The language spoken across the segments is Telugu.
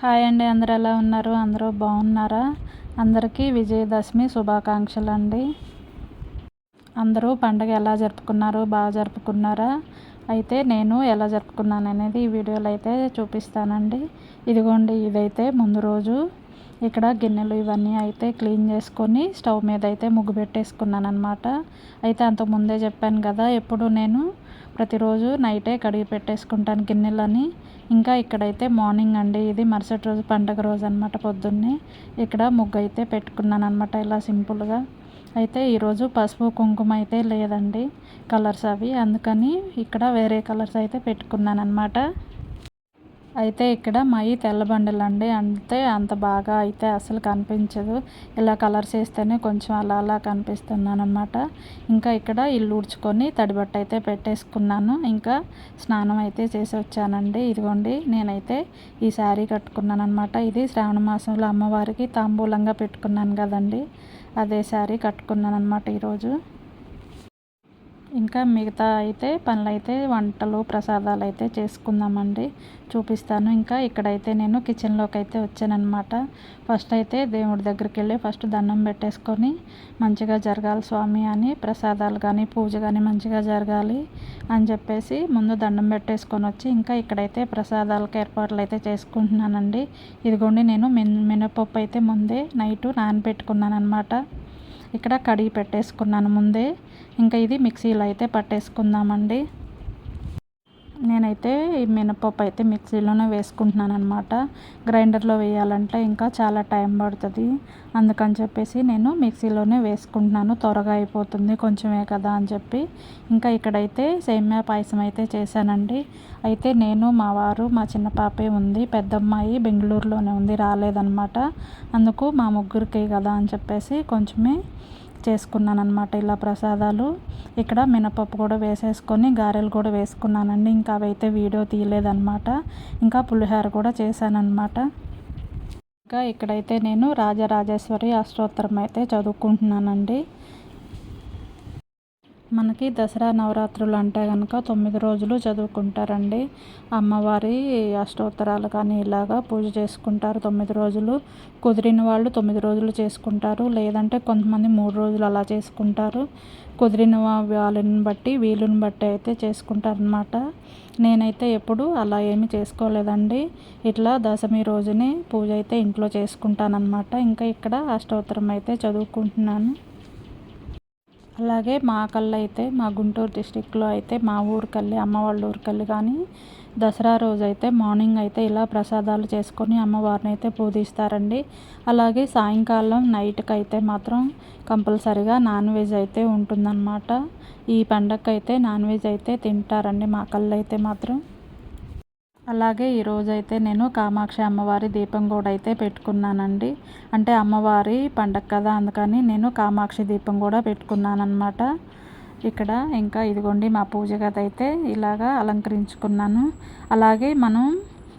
హాయ్ అండి అందరు ఎలా ఉన్నారు? అందరూ బాగున్నారా? అందరికీ విజయదశమి శుభాకాంక్షలు అండి అందరూ పండగ ఎలా జరుపుకున్నారు? బాగా జరుపుకున్నారా? అయితే నేను ఎలా జరుపుకున్నాను అనేది ఈ వీడియోలో అయితే చూపిస్తానండి. ఇదిగోండి ఇదైతే ముందు రోజు ఇక్కడ గిన్నెలు ఇవన్నీ అయితే క్లీన్ చేసుకొని స్టవ్ మీద అయితే ముగ్గు పెట్టేసుకున్నాను అనమాట అయితే అంతకుముందే చెప్పాను కదా ఎప్పుడు నేను ప్రతిరోజు నైటే కడిగి పెట్టేసుకుంటాను గిన్నెలని. ఇంకా ఇక్కడైతే మార్నింగ్ అండి ఇది మరుసటి రోజు పండగ రోజు అనమాట పొద్దున్నే. ఇక్కడ ముగ్గు అయితే పెట్టుకున్నాను అనమాట ఇలా సింపుల్గా. అయితే ఈరోజు పసుపు కుంకుమ అయితే లేదండి కలర్స్ అవి. అందుకని ఇక్కడ వేరే కలర్స్ అయితే పెట్టుకున్నాను అనమాట అయితే ఇక్కడ మై తెల్ల బండలు అండి అంతే అంత బాగా అయితే అసలు కనిపించదు. ఇలా కలర్స్ వేస్తేనే కొంచెం అలా అలా కనిపిస్తున్నాను అనమాట ఇంకా ఇక్కడ ఇల్లు ఊడ్చుకొని తడిబట్ట అయితే పెట్టేసుకున్నాను. ఇంకా స్నానం అయితే చేసి వచ్చానండి. ఇదిగోండి నేనైతే ఈ శారీ కట్టుకున్నాను అనమాట ఇది శ్రావణ మాసంలో అమ్మవారికి తాంబూలంగా పెట్టుకున్నాను కదండి. అదే శారీ కట్టుకున్నాను అనమాట ఈరోజు. ఇంకా మిగతా అయితే పనులైతే వంటలు ప్రసాదాలు అయితే చేసుకుందామండి. చూపిస్తాను. ఇంకా ఇక్కడైతే నేను కిచెన్లోకి అయితే వచ్చానమాట ఫస్ట్ అయితే దేవుడి దగ్గరికి వెళ్ళి ఫస్ట్ దండం పెట్టేసుకొని మంచిగా జరగాలి స్వామి అని ప్రసాదాలు కానీ పూజ కానీ మంచిగా జరగాలి అని చెప్పేసి ముందు దండం పెట్టేసుకొని వచ్చి ఇంకా ఇక్కడైతే ప్రసాదాలకు ఏర్పాట్లు అయితే చేసుకుంటున్నానండి. ఇదిగోండి నేను మినపప్పు అయితే ముందే నైట్ నానబెట్టుకున్నాను అనమాట ఇక్కడ కడిగి పెట్టేసుకున్నాను ముందే. ఇంకా ఇది మిక్సీలో అయితే పట్టేసుకుందామండి. నేనైతే ఈ మినపప్పు అయితే మిక్సీలోనే వేసుకుంటున్నాను అనమాట గ్రైండర్లో వేయాలంటే ఇంకా చాలా టైం పడుతుంది. అందుకని చెప్పేసి నేను మిక్సీలోనే వేసుకుంటున్నాను. త్వరగా అయిపోతుంది కొంచెమే కదా అని చెప్పి. ఇంకా ఇక్కడైతే సేమ్యా పాయసం అయితే చేశానండి. అయితే నేను మా వారు మా చిన్న పాపే ఉంది పెద్దమ్మాయి బెంగళూరులోనే ఉంది రాలేదనమాట అందుకు మా ముగ్గురికి కదా అని చెప్పేసి కొంచెమే చేసుకున్నాను అనమాట ఇలా ప్రసాదాలు. ఇక్కడ మినపప్పు కూడా వేసేసుకొని గారెలు కూడా వేసుకున్నానండి. ఇంకా అవైతే వీడియో తీయలేదన్నమాట. ఇంకా పులిహోర కూడా చేశానన్నమాట. ఇంకా ఇక్కడైతే నేను రాజరాజేశ్వరి అష్టోత్తరం అయితే చదువుకుంటున్నానండి. మనకి దసరా నవరాత్రులు అంటే కనుక తొమ్మిది రోజులు చదువుకుంటారండి. అమ్మవారి అష్టోత్తరాలు కానీ ఇలాగా పూజ చేసుకుంటారు తొమ్మిది రోజులు. కుదిరిన వాళ్ళు తొమ్మిది రోజులు చేసుకుంటారు. లేదంటే కొంతమంది మూడు రోజులు అలా చేసుకుంటారు. కుదిరిన వాళ్ళని బట్టి వీలుని బట్టి అయితే చేసుకుంటారనమాట నేనైతే ఎప్పుడు అలా ఏమి చేసుకోలేదండి. ఇట్లా దశమి రోజునే పూజ అయితే ఇంట్లో చేసుకుంటానన్నమాట. ఇంకా ఇక్కడ అష్టోత్తరం అయితే చదువుకుంటున్నాను. అలాగే మా కళ్ళు అయితే మా గుంటూరు డిస్టిక్లో అయితే మా ఊరికెళ్ళి అమ్మ వాళ్ళ ఊరికెళ్ళి కానీ దసరా రోజు అయితే మార్నింగ్ అయితే ఇలా ప్రసాదాలు చేసుకొని అమ్మవారిని అయితే పూజిస్తారండి అలాగే సాయంకాలం నైట్కి అయితే మాత్రం కంపల్సరిగా నాన్ వెజ్ అయితే ఉంటుందన్నమాట. ఈ పండగకి అయితే నాన్ వెజ్ అయితే తింటారండి మా కళ్ళు అయితే మాత్రం. అలాగే ఈరోజైతే నేను కామాక్షి అమ్మవారి దీపం కూడా అయితే పెట్టుకున్నానండి. అంటే అమ్మవారి పండగ కదా అందుకని నేను కామాక్షి దీపం కూడా పెట్టుకున్నాను ఇక్కడ ఇంకా ఇదిగోండి మా పూజ గది అయితే ఇలాగా అలంకరించుకున్నాను. అలాగే మనం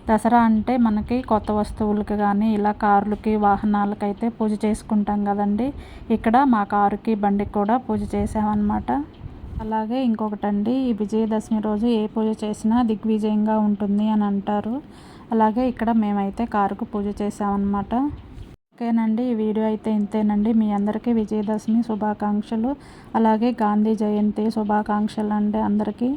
దసరా అంటే మనకి కొత్త వస్తువులకి కానీ ఇలా కార్లకి వాహనాలకి అయితే పూజ చేసుకుంటాం కదండి ఇక్కడ మా కారుకి బండికి కూడా పూజ చేసామన్నమాట అలాగే ఇంకొకటండి ఈ విజయదశమి రోజు ఏ పూజ చేసినా దిగ్విజయంగా ఉంటుంది అని అంటారు. అలాగే ఇక్కడ మేమైతే కారుకు పూజ చేసామన్నమాట ఓకేనండి ఈ వీడియో అయితే ఇంతేనండి. మీ అందరికీ విజయదశమి శుభాకాంక్షలు. అలాగే గాంధీ జయంతి శుభాకాంక్షలు అండి అందరికీ.